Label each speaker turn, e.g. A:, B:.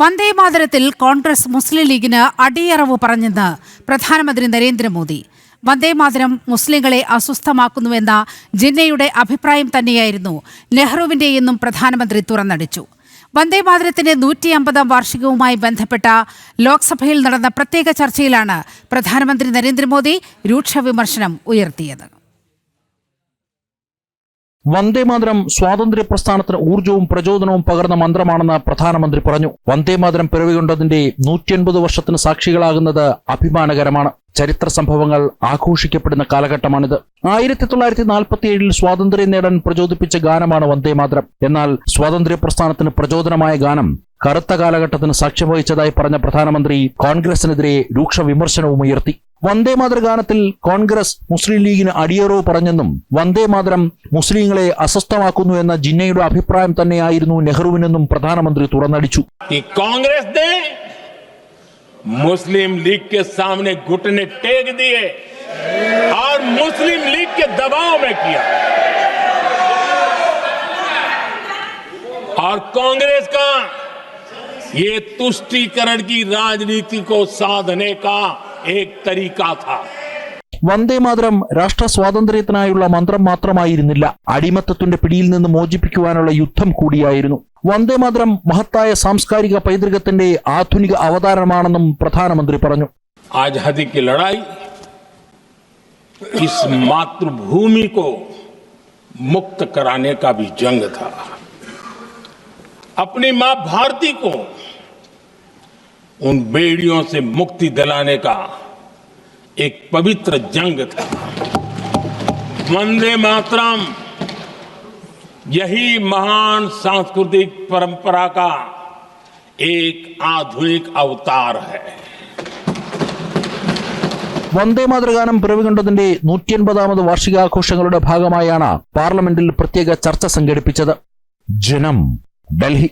A: വന്ദേമാതരത്തിൽ കോൺഗ്രസ് മുസ്ലിം ലീഗിന് അടിയറവ് പറഞ്ഞെന്ന് പ്രധാനമന്ത്രി നരേന്ദ്രമോദി. വന്ദേമാതരം മുസ്ലിങ്ങളെ അസ്വസ്ഥമാക്കുന്നുവെന്ന ജിന്നയുടെ അഭിപ്രായം തന്നെയായിരുന്നു നെഹ്റുവിന്റെയെന്നും പ്രധാനമന്ത്രി തുറന്നടിച്ചു. വന്ദേമാതരത്തിന്റെ നൂറ്റി അമ്പതാം വാർഷികവുമായി ബന്ധപ്പെട്ട ലോക്സഭയിൽ നടന്ന പ്രത്യേക ചർച്ചയിലാണ് പ്രധാനമന്ത്രി നരേന്ദ്രമോദി രൂക്ഷ വിമർശനം ഉയർത്തിയത്.
B: വന്ദേമാതരം സ്വാതന്ത്ര്യ പ്രസ്ഥാനത്തിന് ഊർജവും പ്രചോദനവും പകർന്ന മന്ത്രമാണെന്ന് പ്രധാനമന്ത്രി പറഞ്ഞു. വന്ദേമാതരം പിറവികൊണ്ടതിന്റെ നൂറ്റിയൻപത് വർഷത്തിന് സാക്ഷികളാകുന്നത് അഭിമാനകരമാണ്. ചരിത്ര സംഭവങ്ങൾ ആഘോഷിക്കപ്പെടുന്ന കാലഘട്ടമാണിത്. ആയിരത്തി തൊള്ളായിരത്തി നാൽപ്പത്തിയേഴിൽ സ്വാതന്ത്ര്യം നേടാൻ പ്രചോദിപ്പിച്ച ഗാനമാണ് വന്ദേമാതരം എന്നാൽ സ്വാതന്ത്ര്യ പ്രസ്ഥാനത്തിന് പ്രചോദനമായ ഗാനം കറുത്ത കാലഘട്ടത്തിന് സാക്ഷ്യം വഹിച്ചതായി പറഞ്ഞ പ്രധാനമന്ത്രി കോൺഗ്രസിനെതിരെ രൂക്ഷ വിമർശനവും ഉയർത്തി. വന്ദേമാതര ഗാനത്തിൽ കോൺഗ്രസ് മുസ്ലിം ലീഗിന് അടിയറവ് പറഞ്ഞെന്നും വന്ദേമാതരം മുസ്ലിങ്ങളെ അസ്വസ്ഥമാക്കുന്നു എന്ന ജിന്നയുടെ അഭിപ്രായം തന്നെയായിരുന്നു നെഹ്റുവിനെന്നും പ്രധാനമന്ത്രി തുറന്നടിച്ചു
C: कि कांग्रेस ने मुस्लिम लीग के सामने घुटने टेक दिए और मुस्लिम लीग के दबाव में किया और कांग्रेस का ये तुष्टीकरण की राजनीति को साधने का एक तरीका था
B: വന്ദേമാതരം രാഷ്ട്ര സ്വാതന്ത്ര്യത്തിനായുള്ള മന്ത്രം മാത്രമായിരുന്നില്ല അടിമത്തത്തിന്റെ പിടിയിൽ നിന്ന് മോചിപ്പിക്കുവാനുള്ള യുദ്ധം കൂടിയായിരുന്നു വന്ദേമാതരം മഹത്തായ സാംസ്കാരിക പൈതൃകത്തിന്റെ ആധുനിക അവതാരമാണെന്നും പ്രധാനമന്ത്രി പറഞ്ഞു
C: आजादी की लड़ाई इस मातृभूमि को मुक्त कराने का भी जंग था अपनी मां भारती को उन बेड़ियों से मुक्ति दिलाने का एक पवित्र जंग था वंदे मातरम यही महान सांस्कृतिक परंपरा का एक आधुनिक अवतार है
B: വന്ദേമാതര ഗാനം പിറവികൊണ്ടതിന്റെ നൂറ്റിയൻപതാമത് വാർഷികാഘോഷങ്ങളുടെ ഭാഗമായാണ് പാർലമെന്റിൽ പ്രത്യേക ചർച്ച സംഘടിപ്പിച്ചത് ജനം ഡൽഹി